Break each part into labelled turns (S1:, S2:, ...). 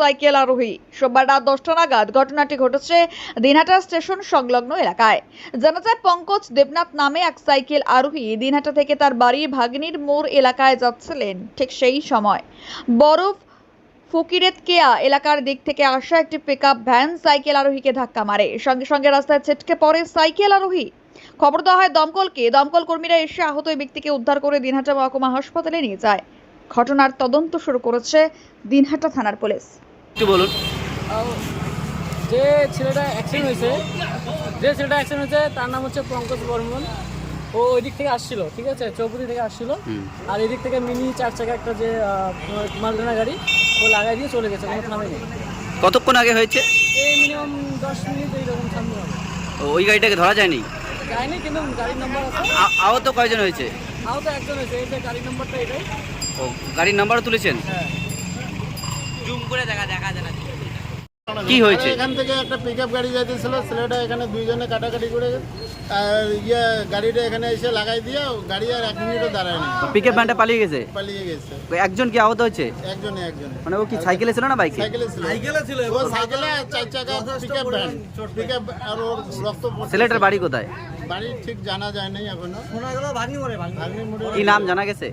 S1: Cycle আরোহী। দশটা নাগাদ ঘটনাটি ঘটেছে দিনহাটা স্টেশন সংলগ্ন এলাকায়। পঙ্কজ দেবনাথ নামে এক সাইকেল আরোহী দিনহাটা থেকে তার বাড়ির ভাগ্নির মোড় এলাকায় যাচ্ছিলেন ঠিক সেই সময়। বরফ ফকিরেত কেয়া এলাকার দিক থেকে আসা একটি পিকআপ ভ্যান সাইকেল আরোহীকে ধাক্কা মারে। সঙ্গে সঙ্গে রাস্তায় ছিটকে পড়ে সাইকেল আরোহী। খবর দেওয়া হয় দমকলকে দমকল কর্মীরা এসে আহত ওই ব্যক্তিকে উদ্ধার করে দিনহাটা মহকুমা হাসপাতালে নিয়ে যায়। ঘটনার তদন্ত শুরু করেছে দিনহাটা থানার পুলিশ।
S2: একটু বলুন।
S3: যে ছেলেটা অ্যাক্সিডেন্ট হয়েছে যে ছেলেটা অ্যাক্সিডেন্ট হয়েছে তার নাম হচ্ছে পঙ্কজ বর্মন। ও ওই দিক থেকে আসছিল ঠিক আছে? চৌপতি থেকে আসছিল। আর এদিক থেকে মিনি চার চাকা একটা যে মালদানা গাড়ি ও লাগাই দিয়ে চলে গেছে কোনো থামে
S2: কতক্ষণ আগে হয়েছে?
S3: এই মিনিমাম দশ মিনিট এইরকম সামনে হবে
S2: ওই গাড়িটাকে ধরা যায়নি?
S3: যায়নি কিন্তু গাড়ির নাম্বার আছে।
S2: আহত কয়জন হয়েছে?
S3: আহত একজন হয়েছে এই যে গাড়ির নাম্বারটা এটাই।
S2: ও গাড়ির নাম্বারও তুলেছেন?
S3: হ্যাঁ।
S2: কি হয়েছে?
S4: এখান থেকে একটা পিক আপ গাড়ি যাইতেছিল ছেলেটা এখানে দুইজনে কাটাকাটি করে আর ইয়ে গাড়িটা এখানে এসে লাগাই দিয়ে গাড়ি আর এক মিনিটও দাঁড়ায়নি
S2: পিকআপ ভ্যানটা পালিয়ে গেছে?
S4: পালিয়ে গেছে।
S2: একজন কি আহত হয়েছে?
S4: একজনে একজনে
S2: মানে ও কি সাইকেলে ছিল না বাইকে?
S4: সাইকেলে ছিল। সাইকেলে ছিল ও সাইকেলে চার চাকা pick up van pick up আর ওর রক্ত
S2: ছেলেটার বাড়ি কোথায়?
S4: বাড়ি ঠিক জানা যায় নাই এখনও। শোনা গেল ভাগ্নি মোড়ে ভাগ্নি মোড়ে
S2: কি নাম জানা গেছে?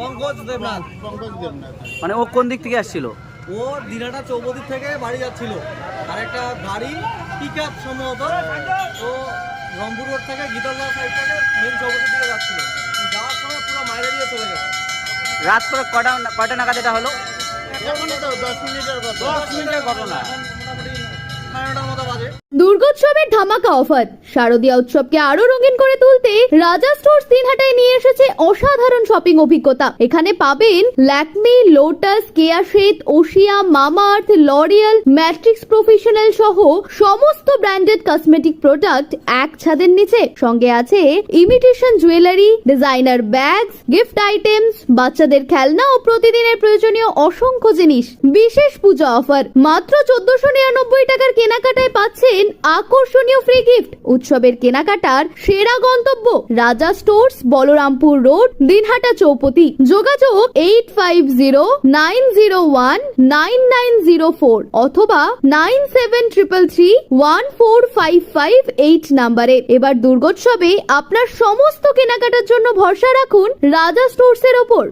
S5: পঙ্কজ দেবনাথ।
S4: পঙ্কজ দেবনাথ।
S2: মানে ও কোন দিক থেকে আসছিল?
S5: ও দিনাটা চৌবদির থেকে বাড়ি যাচ্ছিল। আর একটা গাড়ি পিক আপ সম্ভবত। ও রংপুর রোড থেকে গীতালদা সাইড থেকে মেন চৌবদির দিকে যাচ্ছিল। যাওয়ার সময় পুরো মাইরে দিয়ে চলে গেছে।
S2: রাত করে কটা কটা নাগাদ এটা হলো?
S4: দশ মিনিটের
S5: দশ মিনিটের ঘটনা। মোটামুটি নয়টার মতো বাজে।
S6: দুর্গোৎসবের ধামাকা অফার। শারদীয়া উৎসবকে আরও রঙিন করে তুলতে রাজা স্টোর দিনহাটায় নিয়ে এসেছে অসাধারণ শপিং অভিজ্ঞতা। এখানে পাবেন Lakme, lotus, Keya Seth Oshea, Mamaearth, L'Oreal, matrix professional সহ সমস্ত ব্র্যান্ডেড কসমেটিক প্রোডাক্ট এক ছাদের নিচে। সঙ্গে আছে imitation jewellery, designer bags, gift items, বাচ্চাদের খেলনা ও প্রতিদিনের প্রয়োজনীয় অসংখ্য জিনিস। বিশেষ পূজা অফার। মাত্র চোদ্দশো নিরানব্বই টাকার কেনাকাটায় পাচ্ছেন আকর্ষণীয় ফ্রি গিফট উৎসবের কেনাকাটার সেরা গন্তব্য, রাজা স্টোর্স বলরামপুর রোড দিনহাটা চৌপতি। যোগাযোগ eight five zero nine zero one nine nine zero four অথবা nine seven triple three one four five five eight নাম্বারে। এবার দুর্গোৎসবে আপনার সমস্ত কেনাকাটার জন্য ভরসা রাখুন রাজা স্টোর্সের ওপর।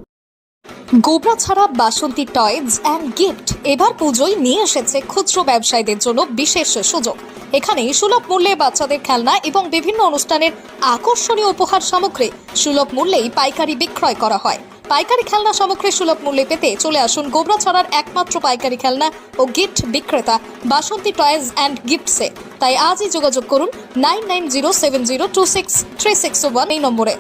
S7: গোবরা ছাড়া বাসন্তী টয়েজ অ্যান্ড গিফট এবার পুজোয় নিয়ে এসেছে খুচরো ব্যবসায়ীদের জন্য বিশেষ সুযোগ। এখানে সুলভ মূল্যে বাচ্চাদের খেলনা এবং বিভিন্ন অনুষ্ঠানের আকর্ষণীয় উপহার সামগ্রী সুলভ মূল্যেই পাইকারি বিক্রয় করা হয়। পাইকারি খেলনা সামগ্রী সুলভ মূল্যে পেতে চলে আসুন গোবরা ছড়ার একমাত্র পাইকারি খেলনা ও গিফট বিক্রেতা বাসন্তী টয়েজ অ্যান্ড গিফটসে। তাই আজই যোগাযোগ করুন nine nine zero seven zero two six three six one এই নম্বরে।